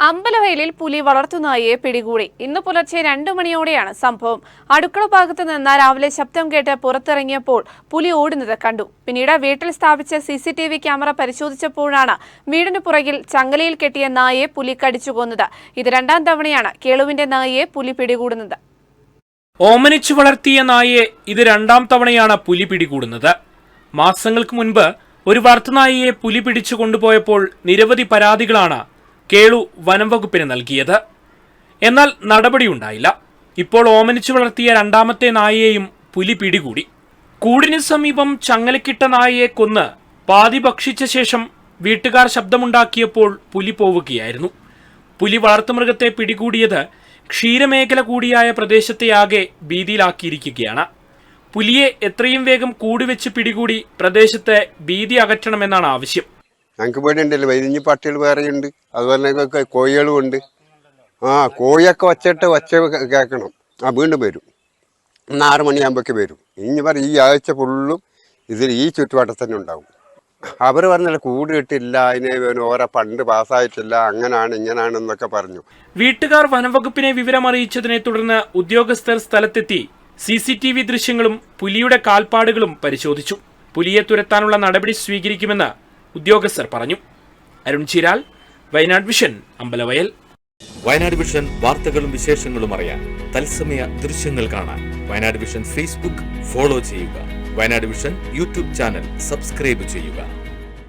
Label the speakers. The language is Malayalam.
Speaker 1: അമ്പലവയലിൽ പുലി വളർത്തുനായയെ പിടികൂടി. ഇന്ന് പുലർച്ചെ രണ്ടു മണിയോടെയാണ് സംഭവം. അടുക്കള ഭാഗത്ത് നിന്ന് രാവിലെ ശബ്ദം കേട്ട് പുറത്തിറങ്ങിയപ്പോൾ പുലി ഓടുന്നത് കണ്ടു. പിന്നീട് വീട്ടിൽ സ്ഥാപിച്ച സി ക്യാമറ പരിശോധിച്ചപ്പോഴാണ് വീടിന് പുറകിൽ ചങ്ങലയിൽ കെട്ടിയ നായയെ പുലി കടിച്ചു കൊന്നത്. ഇത് രണ്ടാം തവണയാണ് കേളുവിന്റെ നായയെ പുലി പിടികൂടുന്നത്.
Speaker 2: ഓമനിച്ചു വളർത്തിയ നായയെ ഇത് രണ്ടാം തവണയാണ് പുലി പിടികൂടുന്നത്. മാസങ്ങൾക്ക് മുൻപ് ഒരു വളർത്തുനായയെ പുലി പിടിച്ചു കൊണ്ടുപോയപ്പോൾ നിരവധി പരാതികളാണ് കേളു വനം വകുപ്പിന് നൽകിയത്. എന്നാൽ നടപടിയുണ്ടായില്ല. ഇപ്പോൾ ഓമനിച്ചു വളർത്തിയ രണ്ടാമത്തെ നായയെയും പുലി പിടികൂടി. കൂടിന് സമീപം ചങ്ങലക്കിട്ട നായയെ കൊന്ന് പാതി ഭക്ഷിച്ച ശേഷം വീട്ടുകാർ ശബ്ദമുണ്ടാക്കിയപ്പോൾ പുലി പോവുകയായിരുന്നു. പുലി വളർത്തുമൃഗത്തെ പിടികൂടിയത് ക്ഷീരമേഖല കൂടിയായ പ്രദേശത്തെയാകെ ഭീതിയിലാക്കിയിരിക്കുകയാണ്. പുലിയെ എത്രയും വേഗം കൂടുവെച്ച് പിടികൂടി പ്രദേശത്തെ ഭീതി അകറ്റണമെന്നാണ് ആവശ്യം.
Speaker 3: ഞങ്ങൾക്ക് പേടിയുണ്ടല്ലോ വൈരിഞ്ഞ് പട്ടികൾ വേറെയുണ്ട്. അതുപോലെ കോഴികളും ഉണ്ട്. ആ കോഴിയൊക്കെ വച്ചിട്ട് വച്ച കേൾക്കണം ആ വീണ്ടും വരും. ഇന്ന് ആറ് മണിയാകുമ്പോഴേക്ക് വരും. ഇനി പറ ഈ ആഴ്ച ഫുള്ളും ഇതിൽ ഈ ചുറ്റുവട്ടത്ത് തന്നെ ഉണ്ടാവും. അവർ പറഞ്ഞില്ല കൂട് കിട്ടില്ല അതിനെ ഓരോ പണ്ട് പാസ്സായിട്ടില്ല അങ്ങനാണ് ഇങ്ങനാണ് എന്നൊക്കെ പറഞ്ഞു.
Speaker 2: വീട്ടുകാർ വനംവകുപ്പിനെ വിവരമറിയിച്ചതിനെ തുടർന്ന് ഉദ്യോഗസ്ഥർ സ്ഥലത്തെത്തി. സി സി ടി വി ദൃശ്യങ്ങളും പുലിയുടെ കാൽപ്പാടുകളും പരിശോധിച്ചു. പുലിയെ തുരത്താനുള്ള നടപടി സ്വീകരിക്കുമെന്ന് ഉദ്യോഗസ്ഥർ പറഞ്ഞു. അരുൺ ചിരാൽ വയനാട് വിഷൻ അമ്പലവയൽ.
Speaker 4: വയനാട് വിഷൻ വാർത്തകളും വിശേഷങ്ങളും അറിയാൻ തത്സമയ ദൃശ്യങ്ങൾ കാണാൻ വയനാട് വിഷൻ ഫേസ്ബുക്ക് ഫോളോ ചെയ്യുക. Wayanad vision YouTube channel subscribe ചെയ്യുക.